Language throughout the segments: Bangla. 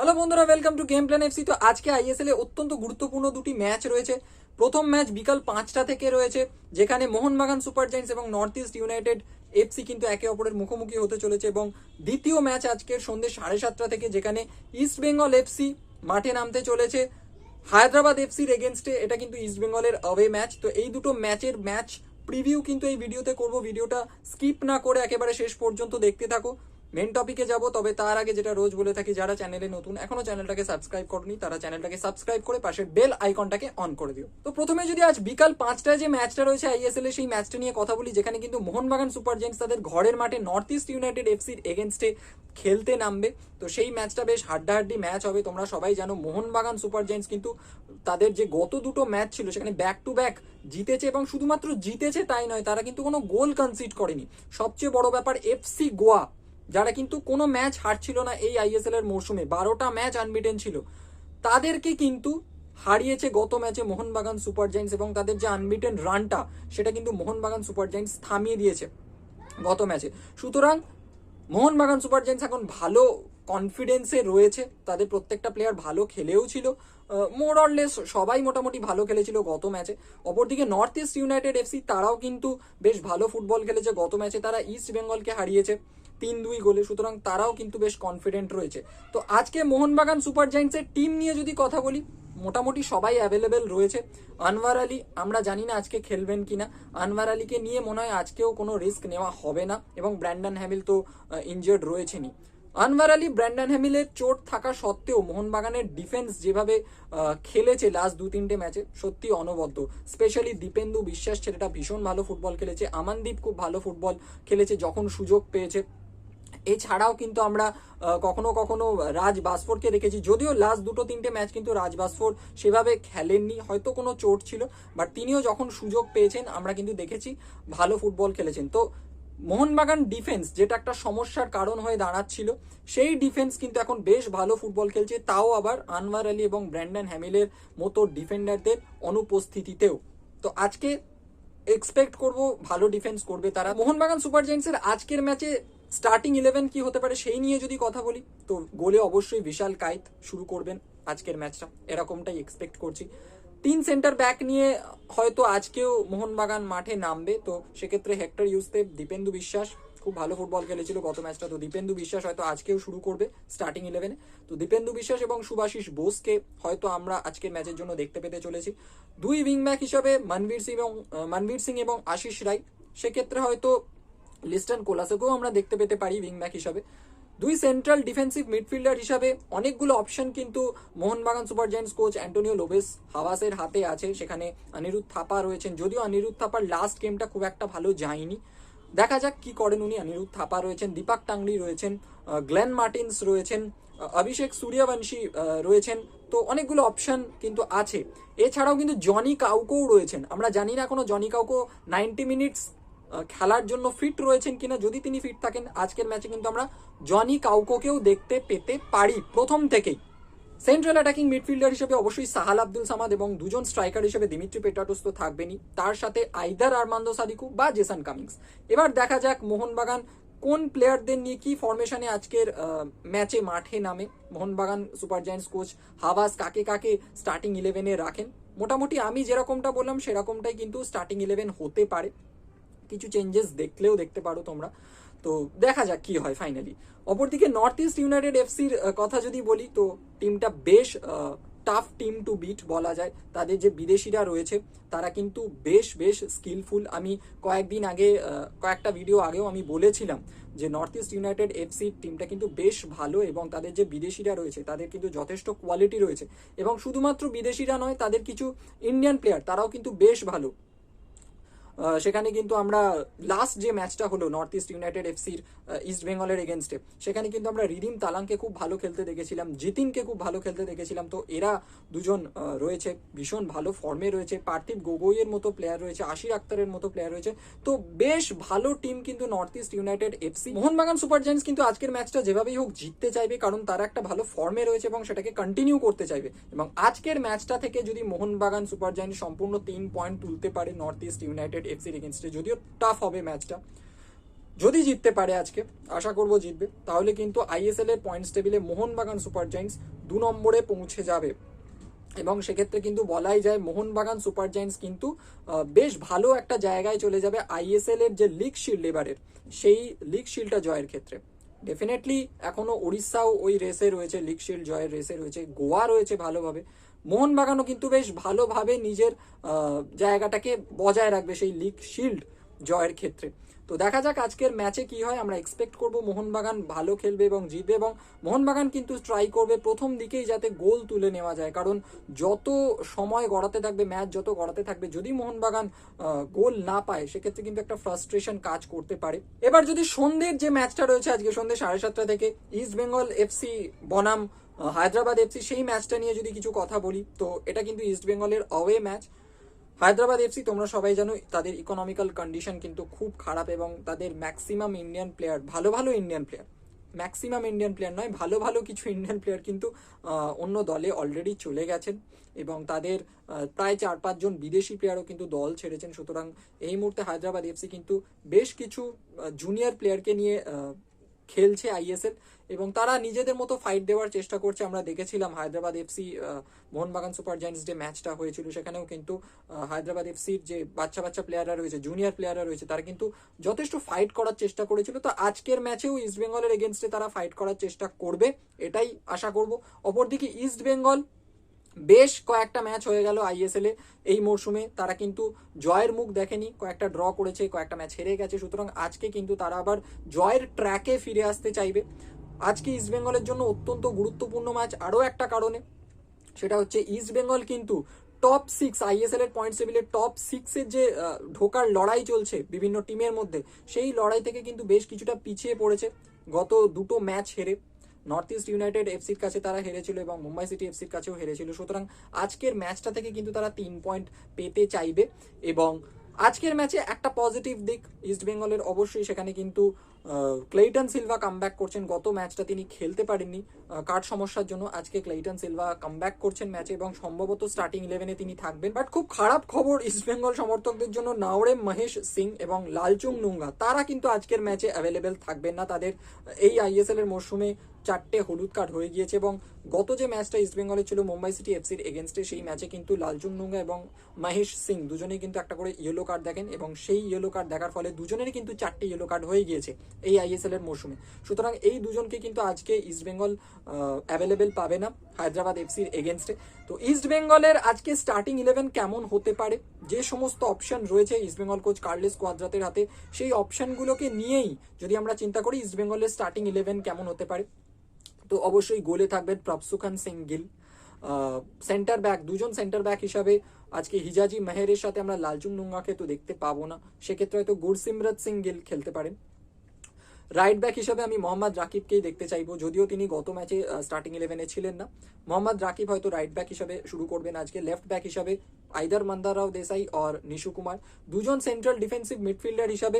হ্যালো বন্ধুরা welcome to game plan FC তো আজকে আইএসএল এ অত্যন্ত গুরুত্বপূর্ণ দুটি ম্যাচ রয়েছে। প্রথম ম্যাচ বিকাল পাঁচটা থেকে রয়েছে, যেখানে মোহনবাগান সুপার জায়েন্টস এবং নর্থ ইস্ট ইউনাইটেড এফসি কিন্তু একে অপরের মুখোমুখি হতে চলেছে এবং দ্বিতীয় ম্যাচ আজকের সন্ধ্যে সাড়ে সাতটা থেকে, যেখানে ইস্ট বেঙ্গল এফসি মাঠে নামতে চলেছে। হায়দ্রাবাদ এফসির এগেনস্টে এটা কিন্তু ইস্ট বেঙ্গলের অওয়ে ম্যাচ তো এই দুটো ম্যাচের ম্যাচ প্রিভিউ কিন্তু এই ভিডিওতে করব। ভিডিওটা স্কিপ না করে একেবারে শেষ পর্যন্ত দেখতে থাকো। মেন টপিকে যাব, তবে তার আগে যেটা রোজ বলে থাকি, যারা চ্যানেলে নতুন, এখনও চ্যানেলটাকে সাবস্ক্রাইব করনি, তারা চ্যানেলটাকে সাবস্ক্রাইব করে পাশে বেল আইকনটাকে অন করে দিও। তো প্রথমে যদি আজ বিকাল পাঁচটায় যে ম্যাচটা রয়েছে আইএসএল এ, সেই ম্যাচটা নিয়ে কথা বলি, যেখানে কিন্তু মোহনবাগান সুপার জায়েন্টস তাদের ঘরের মাঠে নর্থ ইস্ট ইউনাইটেড এফসির এগেনস্টে খেলতে নামবে। তো সেই ম্যাচটা বেশ হাড্ডাহাড্ডি ম্যাচ হবে। তোমরা সবাই জানো, মোহনবাগান সুপার জায়েন্টস কিন্তু তাদের যে গত দুটো ম্যাচ ছিল, সেখানে ব্যাক টু ব্যাক জিতেছে এবং শুধুমাত্র জিতেছে তাই নয়, তারা কিন্তু কোনো গোল কনসিড করেনি। সবচেয়ে বড় ব্যাপার এফসি গোয়া। যারা কিন্তু কোনো ম্যাচ হারছিল না এই আইএসএল এর মরশুমে বারোটা ম্যাচ আনবিটেন ছিল। তাদেরকে কিন্তু হারিয়েছে গত ম্যাচে মোহনবাগান সুপার জায়েন্টস এবং তাদের যে আনবিটেন রানটা সেটা কিন্তু মোহনবাগান সুপার জায়েন্টস থামিয়ে দিয়েছে গত ম্যাচে। সুতরাং মোহনবাগান সুপার জায়েন্টস এখন ভালো কনফিডেন্সে রয়েছে। তাদের প্রত্যেকটা প্লেয়ার ভালো খেলেও ছিল। মোর অরলেস সবাই মোটামুটি ভালো খেলেছিল গত ম্যাচে। অপরদিকে নর্থ ইস্ট ইউনাইটেড এফসি তারাও কিন্তু বেশ ভালো ফুটবল খেলেছে গত ম্যাচে। তারা ইস্ট বেঙ্গলকে হারিয়েছে। তিন দুই গোলে, সুতরাং তারাও কিন্তু বেশ কনফিডেন্ট রয়েছে। তো আজকে মোহনবাগান সুপার জায়েন্টসের টিম নিয়ে যদি কথা বলি, মোটামুটি সবাই অ্যাভেলেবেল রয়েছে। আনওয়ার আলী, আমরা জানি না আজকে খেলবেন কিনা। আনওয়ার আলীকে নিয়ে মনে হয় আজকেও কোনো রিস্ক নেওয়া হবে না, এবং ব্র্যান্ডন হ্যামিল তো ইনজার্ড রয়েছেনই। আনওয়ার আলী, ব্র্যান্ডন হ্যামিলের চোট থাকা সত্ত্বেও মোহনবাগানের ডিফেন্স যেভাবে খেলেছে লাস্ট দু তিনটে ম্যাচে সত্যি অনবদ্য। স্পেশালি দীপেন্দু বিশ্বাস, ছেলেটা ভীষণ ভালো ফুটবল খেলেছে। আমানদীপ খুব ভালো ফুটবল খেলেছে, যখন সুযোগ পেয়েছে। এছাড়াও কিন্তু আমরা কখনো কখনো রাজ বাসফোরকে দেখেছি, যদিও লাস্ট দুটো তিনটে ম্যাচ কিন্তু রাজ বাসফোর সেভাবে খেলেননি, হয়তো কোনো চোট ছিল বাট তিনিও যখন সুযোগ পেয়েছেন, আমরা কিন্তু দেখেছি ভালো ফুটবল খেলেছেন। তো মোহনবাগান ডিফেন্স যেটা একটা সমস্যার কারণ হয়ে দাঁড়াচ্ছিল, সেই ডিফেন্স কিন্তু এখন বেশ ভালো ফুটবল খেলছে, তাও আবার আনওয়ার আলী এবং ব্র্যান্ডন হ্যামিলের মতো ডিফেন্ডারদের অনুপস্থিতিতেও। তো আজকে এক্সপেক্ট করব, ভালো ডিফেন্স করবে তারা। মোহনবাগান সুপার জায়েন্টসের আজকের ম্যাচে স্টার্টিং ইলেভেন কি হতে পারে সেই নিয়ে যদি কথা বলি, তো গোলে অবশ্যই বিশাল কাইত শুরু করবেন আজকের ম্যাচটা এরকমটাই এক্সপেক্ট করছি। তিন সেন্টার ব্যাক নিয়ে হয়তো আজকেও মোহনবাগান মাঠে নামবে, তো সেক্ষেত্রে হেক্টর ইউসদেব দীপেন্দু বিশ্বাস, খুব ভালো ফুটবল খেলেছিল গত ম্যাচটা তো দীপেন্দু বিশ্বাস হয়তো আজকেও শুরু করবে স্টার্টিং ইলেভেনে তো দীপেন্দু বিশ্বাস এবং সুভাশিস বোসকে হয়তো আমরা আজকের ম্যাচের জন্য দেখতে পেতে চলেছি। দুই উইং ব্যাক হিসাবে মনবীর সিং এবং মনবীর সিং এবং আশিস রায় সেক্ষেত্রে হয়তো লিস্টন কোলাসেকেও আমরা দেখতে পেতে পারি উইং ব্যাক হিসাবে। দুই সেন্ট্রাল ডিফেন্সিভ মিডফিল্ডার হিসাবে অনেকগুলো অপশন কিন্তু Mohun Bagan super giants coach Antonio Lopez হাওয়াসের হাতে আছে। সেখানে অনিরুদ্ধ থাপা রয়েছেন। যদিও অনিরুদ্ধ থাপার লাস্ট গেমটা খুব একটা ভালো যায়নি। দেখা যাক কি করেন উনি। অনিরুদ্ধ থাপা রয়েছেন, দীপাক টাংরি রয়েছেন গ্লেন মার্টিন্স রয়েছেন অভিষেক সূর্যবংশী রয়েছেন। তো অনেকগুলো অপশন কিন্তু আছে। এছাড়াও কিন্তু জনি কাউকেও রয়েছেন। আমরা জানি না কোনো জনি কাউকো নাইনটি মিনিটস খেলার জন্য ফিট রয়েছেন কিনা যদি তিনি ফিট থাকেন, আজকের ম্যাচে কিন্তু আমরা জনি কাউকোকেও দেখতে পেতে পারি। প্রথম থেকেই সেন্ট্রাল অ্যাটাকিং মিডফিল্ডার হিসেবে অবশ্যই সাহাল আব্দুল সামাদ এবং দুজন স্ট্রাইকার হিসেবে দিমিত্রি পেটাটোস তো থাকবেনই। তার সাথে আইদার আরমান্দো সাদিকু বা জেসান কামিংস। এবার দেখা যাক মোহনবাগান কোন প্লেয়ারদের নিয়ে কি ফরমেশনে আজকের ম্যাচে মাঠে নামে। Mohun Bagan super giants coach Habas কাকে কাকে স্টার্টিং ইলেভেনে রাখেন? মোটামুটি আমি যেরকমটা বললাম, সেরকমটাই কিন্তু স্টার্টিং ইলেভেন হতে পারে। কিছু চেঞ্জেস দেখলেও দেখতে পারো তোমরা। তো দেখা যাক কি হয় ফাইনালি অপরদিকে নর্থ ইস্ট ইউনাইটেড এফসির কথা যদি বলি, তো টিমটা বেশ টাফ টিম টু বিট বলা যায়। তাদের যে বিদেশিরা রয়েছে, তারা কিন্তু বেশ বেশ স্কিলফুল আমি কয়েকদিন আগে কয়েকটা ভিডিও আগেও আমি বলেছিলাম যে নর্থ ইস্ট ইউনাইটেড এফসি টিমটা কিন্তু বেশ ভালো এবং তাদের যে বিদেশিরা রয়েছে, তাদের কিন্তু যথেষ্ট কোয়ালিটি রয়েছে। এবং শুধুমাত্র বিদেশিরা নয়, তাদের কিছু ইন্ডিয়ান প্লেয়ার তারাও কিন্তু বেশ ভালো। সেখানে কিন্তু আমরা লাস্ট যে ম্যাচটা হলো নর্থ ইস্ট ইউনাইটেড এফসির ইস্ট বেঙ্গলের এগেনস্টে সেখানে কিন্তু আমরা রিদিম তালাংকে খুব ভালো খেলতে দেখেছিলাম, জিতিনকে খুব ভালো খেলতে দেখেছিলাম। তো এরা দুজন রয়েছে, ভীষণ ভালো ফর্মে রয়েছে। পার্থিব গগৈয়ের মতো প্লেয়ার রয়েছে, আশির আক্তারের মতো প্লেয়ার রয়েছে। তো বেশ ভালো টিম কিন্তু north east united FC Mohun Bagan super giants কিন্তু আজকের ম্যাচটা যেভাবেই হোক জিততে চাইবে, কারণ তারা একটা ভালো ফর্মে রয়েছে এবং সেটাকে কন্টিনিউ করতে চাইবে। এবং আজকের ম্যাচটা থেকে যদি মোহনবাগান সুপার জায়ান্টস সম্পূর্ণ তিন পয়েন্ট তুলতে পারে নর্থ ইস্ট ইউনাইটেড এফসির এগেনস্টে যদিও টাফ হবে ম্যাচটা যদি জিততে পারে আজকে, আশা করব জিতবে। তাহলে কিন্তু আইএসএল এর পয়েন্টস টেবিলে মোহনবাগান সুপার জায়েন্টস দু নম্বরে পৌঁছে যাবে। এবং সেক্ষেত্রে কিন্তু বলাই যায় মোহনবাগান সুপার জায়েন্টস কিন্তু বেশ ভালো একটা জায়গায় চলে যাবে আইএসএল এর যে লিগ শিল্ড এবারের। সেই লিগ শিল্ডটা জয়ের ক্ষেত্রে। ডেফিনেটলি এখনও উড়িষ্যাও ওই রেসে রয়েছে লিগ শিল্ড জয়ের রেসে রয়েছে। গোয়া রয়েছে ভালোভাবে। মোহনবাগানও কিন্তু বেশ ভালোভাবে নিজের জায়গাটাকে বজায় রাখবে সেই লিগ শিল্ড জয়ের ক্ষেত্রে। তো দেখা যাক আজকের ম্যাচে কি হয়। আমরা এক্সপেক্ট করব মোহনবাগান ভালো খেলবে এবং জিতবে এবং মোহনবাগান কিন্তু ট্রাই করবে প্রথম দিকেই যাতে গোল তুলে নেওয়া যায়। কারণ যত সময় গড়াতে থাকবে ম্যাচ যত গড়াতে থাকবে, যদি মোহনবাগান গোল না পায়, সেক্ষেত্রে কিন্তু একটা ফ্রাস্ট্রেশন কাজ করতে পারে। এবার যদি সন্ধ্যের যে ম্যাচটা রয়েছে আজকে সন্ধ্যে সাড়ে সাতটা থেকে ইস্ট বেঙ্গল এফসি বনাম হায়দ্রাবাদ এফসি সেই ম্যাচটা নিয়ে যদি কিছু কথা বলি, তো এটা কিন্তু ইস্ট বেঙ্গলের অওয়ে ম্যাচ হায়দ্রাবাদ এফসি, তোমরা সবাই জানো, তাদের ইকোনমিক্যাল কন্ডিশন কিন্তু খুব খারাপ এবং তাদের ম্যাক্সিমাম ইন্ডিয়ান প্লেয়ার ভালো ভালো Indian player maximum Indian player নয়, ভালো ভালো কিছু ইন্ডিয়ান প্লেয়ার কিন্তু অন্য দলে অলরেডি চলে গেছেন এবং তাদের প্রায় চার পাঁচজন বিদেশি প্লেয়ারও কিন্তু দল ছেড়েছেন। সুতরাং এই মুহূর্তে হায়দ্রাবাদ এফসি কিন্তু বেশ কিছু জুনিয়র প্লেয়ারকে নিয়ে খেলছে আইএসএল এবং তারা নিজেদের মতো ফাইট দেওয়ার চেষ্টা করছে। আমরা দেখেছিলাম Hyderabad FC Mohun Bagan super giants যে ম্যাচটা হয়েছিল, সেখানেও কিন্তু হায়দ্রাবাদ এফসির যে বাচ্চা বাচ্চা প্লেয়াররা রয়েছে জুনিয়র প্লেয়াররা রয়েছে, তারা কিন্তু যথেষ্ট ফাইট করার চেষ্টা করেছিল। তো আজকের ম্যাচেও ইস্ট বেঙ্গলের এগেনস্টে তারা ফাইট করার চেষ্টা করবে, এটাই আশা করব। অপরদিকে ইস্ট বেঙ্গল বেশ কয়েকটা ম্যাচ হয়ে গেল আইএসএল এ এই মরশুমে তারা কিন্তু জয়ের মুখ দেখেনি, কয়েকটা ড্র করেছে, কয়েকটা ম্যাচ হেরে গেছে। সুতরাং আজকে কিন্তু তারা আবার জয়ের ট্র্যাকে ফিরে আসতে চাইবে। আজকে ইস্টবেঙ্গলের জন্য অত্যন্ত গুরুত্বপূর্ণ ম্যাচ আরও একটা কারণে। সেটা হচ্ছে ইস্ট বেঙ্গল কিন্তু টপ সিক্স আইএসএল এর পয়েন্ট টেবিলের টপ সিক্সের যে ঢোকার লড়াই চলছে বিভিন্ন টিমের মধ্যে, সেই লড়াই থেকে কিন্তু বেশ কিছুটা পিছিয়ে পড়েছে। গত দুটো ম্যাচ হেরে। নর্থ ইস্ট ইউনাইটেড এফসির কাছে তারা হেরেছিল এবং মুম্বাই সিটি এফসির কাছেও হেরেছিল। সুতরাং আজকের ম্যাচটা থেকে কিন্তু তারা তিন পয়েন্ট পেতে চাইবে এবং আজকের ম্যাচে একটা পজিটিভ দিক ইস্ট বেঙ্গলের অবশ্যই, সেখানে কিন্তু ক্লেইটন সিলভা কামব্যাক করছেন। গত ম্যাচটা তিনি খেলতে পারেননি। কার্ড সমস্যার জন্য আজকে ক্লেইটন সিলভা কামব্যাক করছেন ম্যাচে এবং সম্ভবত স্টার্টিং ইলেভেনে তিনি থাকবেন। বাট খুব খারাপ খবর ইস্ট বেঙ্গল সমর্থকদের জন্য নাওরে মহেশ সিং এবং লালচুং নুঙ্গা। তারা কিন্তু আজকের ম্যাচে অ্যাভেলেবেল থাকবেন না। তাদের এই আইএসএল এর মরশুমে চারটে হলুদ কার্ড হয়ে গিয়েছে এবং গত যে ম্যাচটা ইস্ট বেঙ্গলের ছিল মুম্বাই সিটি এফসির এগেনস্টে সেই ম্যাচে কিন্তু লালচুং নুঙ্গা এবং মহেশ সিং দুজনেই কিন্তু একটা করে ইয়েলো কার্ড দেখেন এবং সেই ইয়েলো কার্ড দেখার ফলে দুজনেরই কিন্তু চারটে ইয়েলো কার্ড হয়ে গিয়েছে এই আইএসএল এর মরশুমে। সুতরাং এই দুজনকে কিন্তু আজকে ইস্ট বেঙ্গল অ্যাভেলেবেল পাবে না হায়দ্রাবাদ এফসির এগেনস্টে তো ইস্ট বেঙ্গলের আজকে স্টার্টিং ইলেভেন কেমন হতে পারে? যে সমস্ত অপশন রয়েছে ইস্ট বেঙ্গল কোচ কার্লেস কোয়াদ্রাতের হাতে, সেই অপশনগুলোকে নিয়েই যদি আমরা চিন্তা করি ইস্ট বেঙ্গলের স্টার্টিং ইলেভেন কেমন হতে পারে? তো অবশ্যই গোলে থাকবেন প্রপসুখান সিং গিল। সেন্টার ব্যাক দুজন সেন্টার ব্যাক হিসাবে আজকে হিজাজি মেহেরের সাথে আমরা লালচুং নুঙ্গাকে তো দেখতে পাবো না। সেক্ষেত্রে হয়তো গুরসিমরত সিং গিল খেলতে পারেন। রাইট ব্যাক হিসাবে আমি মোহাম্মদ রাকিবকেই দেখতে চাইব, যদিও তিনি গত ম্যাচে স্টার্টিং ইলেভেনে ছিলেন না। মোহাম্মদ রাকিব হয়তো রাইট ব্যাক হিসাবে শুরু করবেন আজকে লেফট ব্যাক হিসাবে আইদার মন্দারাও দেসাই আর নিশু কুমার। দুজন সেন্ট্রাল ডিফেন্সিভ মিডফিল্ডার হিসাবে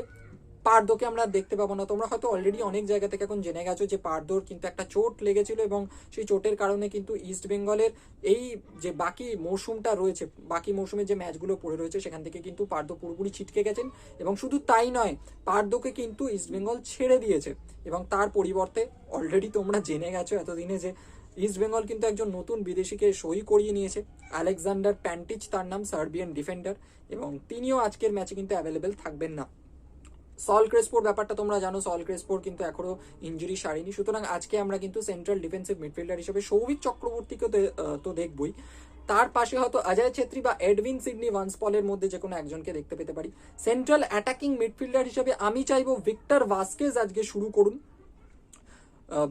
পার্দোকে আমরা দেখতে পাবো না। তোমরা হয়তো অলরেডি অনেক জায়গা থেকে এখন জেনে গেছো যে পার্দোর কিন্তু একটা চোট লেগেছিল এবং সেই চোটের কারণে কিন্তু ইস্ট বেঙ্গলের এই যে বাকি মৌসুমটা রয়েছে, বাকি মৌসুমের যে ম্যাচগুলো পড়ে রয়েছে, সেখান থেকে কিন্তু পার্দো পুরোপুরি ছিটকে গেছেন এবং শুধু তাই নয়, পার্দোকে কিন্তু ইস্ট বেঙ্গল ছেড়ে দিয়েছে এবং তার পরিবর্তে অলরেডি তোমরা জেনে গেছো এতদিনে যে ইস্ট বেঙ্গল কিন্তু একজন নতুন বিদেশিকে সই করিয়ে নিয়েছে। আলেকজান্ডার প্যান্টিচ তার নাম সার্বিয়ান ডিফেন্ডার এবং তিনিও আজকের ম্যাচে কিন্তু অ্যাভেলেবেল থাকবেন না। সল ক্রেসপোর ব্যাপারটা তোমরা জানো সল ক্রেসপোর কিন্তু এখনও ইঞ্জুরি সারেনি। সুতরাং আজকে আমরা কিন্তু সেন্ট্রাল ডিফেন্সিভ মিডফিল্ডার হিসেবে সৌভিক চক্রবর্তীকে তো দেখবই। তার পাশে হয়তো অজয় ছেত্রী বা এডভিন সিডনি ওয়ান্সপলের মধ্যে যে কোনো একজনকে দেখতে পেতে পারি। সেন্ট্রাল অ্যাটাকিং মিডফিল্ডার হিসেবে আমি চাইব ভিক্টর ভাস্কেজ আজকে শুরু করুন।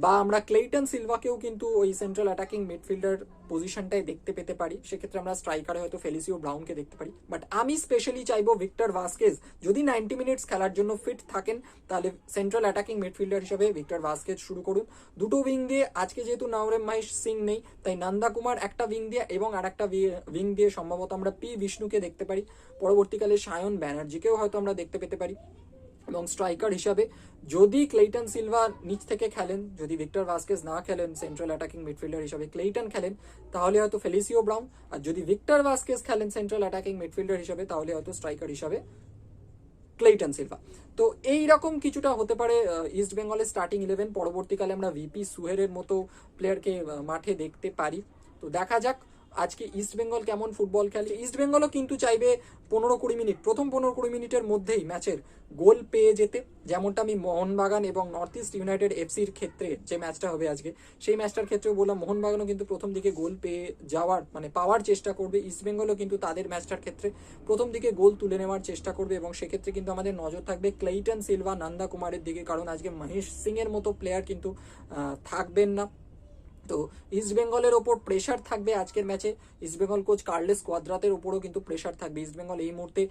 বা আমরা ক্লেইটন সিলভাকেও কিন্তু ওই সেন্ট্রাল অ্যাটাকিং মিডফিল্ডার পজিশনটাই দেখতে পেতে পারি। সেক্ষেত্রে আমরা স্ট্রাইকারে হয়তো ফেলিসিও ব্রাউনকে দেখতে পারি। বাট আমি স্পেশালি চাইব ভিক্টর ভাস্কেজ যদি নাইনটি মিনিটস খেলার জন্য ফিট থাকেন, তাহলে সেন্ট্রাল অ্যাটাকিং মিডফিল্ডার হিসেবে ভিক্টর ভাস্কেজ শুরু করুন। দুটো উইং দিয়ে, আজকে যেহেতু নাওরেম মাহেশ সিং নেই, তাই নন্দা কুমার একটা উইং দিয়ে এবং আর একটা উইং দিয়ে সম্ভবত আমরা পি বিষ্ণুকে দেখতে পারি। পরবর্তীকালে সায়ন ব্যানার্জিকেও হয়তো আমরা দেখতে পেতে পারি। এবং স্ট্রাইকার হিসাবে। যদি ক্লেইটন সিলভা নিচ থেকে খেলেন, যদি ভিক্টর ভাস্কেজ না খেলেন সেন্ট্রাল অ্যাটাকিং মিডফিল্ডার হিসাবে ক্লেইটন খেলেন, তাহলে হয়তো ফেলিসিও ব্রাউন আর যদি ভিক্টর ভাস্কেজ খেলেন সেন্ট্রাল অ্যাটাকিং মিডফিল্ডার হিসাবে, তাহলে হয়তো স্ট্রাইকার হিসাবে ক্লেইটন সিলভা তো এই রকম কিছুটা হতে পারে ইস্ট বেঙ্গলের স্টার্টিং ইলেভেন পরবর্তীকালে আমরা ভিপি সুহেরের মতো প্লেয়ারকে মাঠে দেখতে পারি। তো দেখা যাক আজকে ইস্ট বেঙ্গল কেমন ফুটবল খেলে? ইস্ট বেঙ্গলও কিন্তু চাইবে পনেরো কুড়ি মিনিট, প্রথম পনেরো কুড়ি মিনিটের মধ্যেই ম্যাচের গোল পেয়ে যেতে। যেমনটা আমি মোহনবাগান এবং নর্থ ইস্ট ইউনাইটেড এফসির ক্ষেত্রে যে ম্যাচটা হবে আজকে, সেই ম্যাচটার ক্ষেত্রেও বললাম মোহনবাগানও কিন্তু প্রথম দিকে গোল পেয়ে যাওয়ার মানে পাওয়ার চেষ্টা করবে। ইস্ট বেঙ্গলও কিন্তু তাদের ম্যাচটার ক্ষেত্রে প্রথম দিকে গোল তুলে নেওয়ার চেষ্টা করবে এবং সেক্ষেত্রে কিন্তু আমাদের নজর থাকবে ক্লেইটন সিলভা নন্দা কুমারের দিকে। কারণ আজকে মহেশ সিং এর মতো প্লেয়ার কিন্তু থাকবেন না। তো ইস্ট বেঙ্গলের ওপর প্রেশার থাকবে আজকের ম্যাচে ইস্ট বেঙ্গল কোচ কার্লেস কোয়াদ্রাতের ওপরও কিন্তু প্রেশার থাকবে। ইস্ট বেঙ্গল এই মুহূর্তে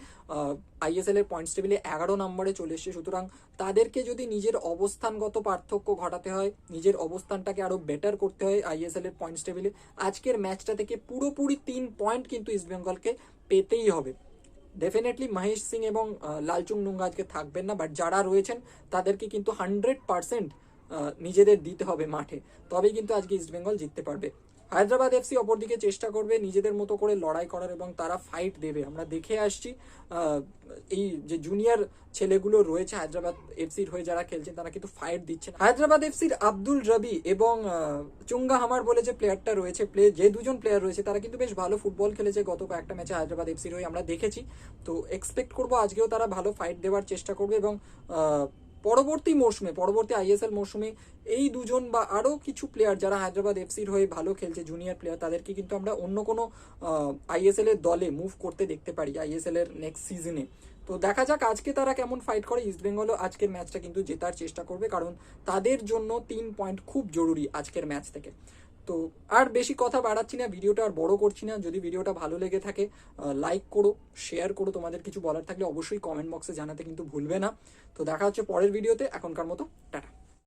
আইএসএল এর পয়েন্টস টেবিলে এগারো নম্বরে চলে এসেছে। সুতরাং তাদেরকে যদি নিজের অবস্থানগত পার্থক্য ঘটাতে হয়, নিজের অবস্থানটাকে আরও বেটার করতে হয় আইএসএল এর পয়েন্টস টেবিলে আজকের ম্যাচটা থেকে পুরোপুরি তিন পয়েন্ট কিন্তু ইস্ট বেঙ্গলকে পেতেই হবে। ডেফিনেটলি মহেশ সিং এবং লালচুং নুঙ্গা আজকে থাকবেন না বাট যারা রয়েছেন, তাদেরকে কিন্তু হান্ড্রেড পার্সেন্ট নিজেদের দিতে হবে মাঠে। তবেই কিন্তু আজকে ইস্টবেঙ্গল জিততে পারবে। হায়দ্রাবাদ এফসি অপরদিকে চেষ্টা করবে নিজেদের মতো করে লড়াই করার এবং তারা ফাইট দেবে। আমরা দেখে আসছি এই যে জুনিয়র ছেলেগুলো রয়েছে হায়দ্রাবাদ এফসির হয়ে যারা খেলছেন, তারা কিন্তু ফাইট দিচ্ছেন হায়দ্রাবাদ এফসির আব্দুল রবি এবং চুঙ্গা হামার বলে যে প্লেয়ারটা রয়েছে প্লে যে দুজন প্লেয়ার রয়েছে, তারা কিন্তু বেশ ভালো ফুটবল খেলেছে গত কয়েকটা ম্যাচে হায়দ্রাবাদ এফসির হয়ে, আমরা দেখেছি। তো এক্সপেক্ট করব আজকেও তারা ভালো ফাইট দেওয়ার চেষ্টা করবে এবং পরবর্তী মরশুমে, পরবর্তী আইএসএল মরশুমে এই দুজন বা আরও কিছু প্লেয়ার যারা হায়দ্রাবাদ এফসির হয়ে ভালো খেলছে জুনিয়র প্লেয়ার তাদেরকে কিন্তু আমরা অন্য কোনো আইএসএল এর দলে মুভ করতে দেখতে পারি আইএসএল এর নেক্সট সিজনে তো দেখা যাক আজকে তারা কেমন ফাইট করে ইস্ট বেঙ্গলও আজকের ম্যাচটা কিন্তু জেতার চেষ্টা করবে, কারণ তাদের জন্য তিন পয়েন্ট খুব জরুরি আজকের ম্যাচ থেকে। তো আর বেশি কথা বাড়াচ্ছি না, ভিডিওটা আর বড় করছি না। যদি ভিডিওটা ভালো লেগে থাকে লাইক করো শেয়ার করো, তোমাদের কিছু বলার থাকলে অবশ্যই কমেন্ট বক্সে জানাতে কিন্তু ভুলবে না। তো দেখা হচ্ছে পরের ভিডিওতে এখনকার মতো, টাটা।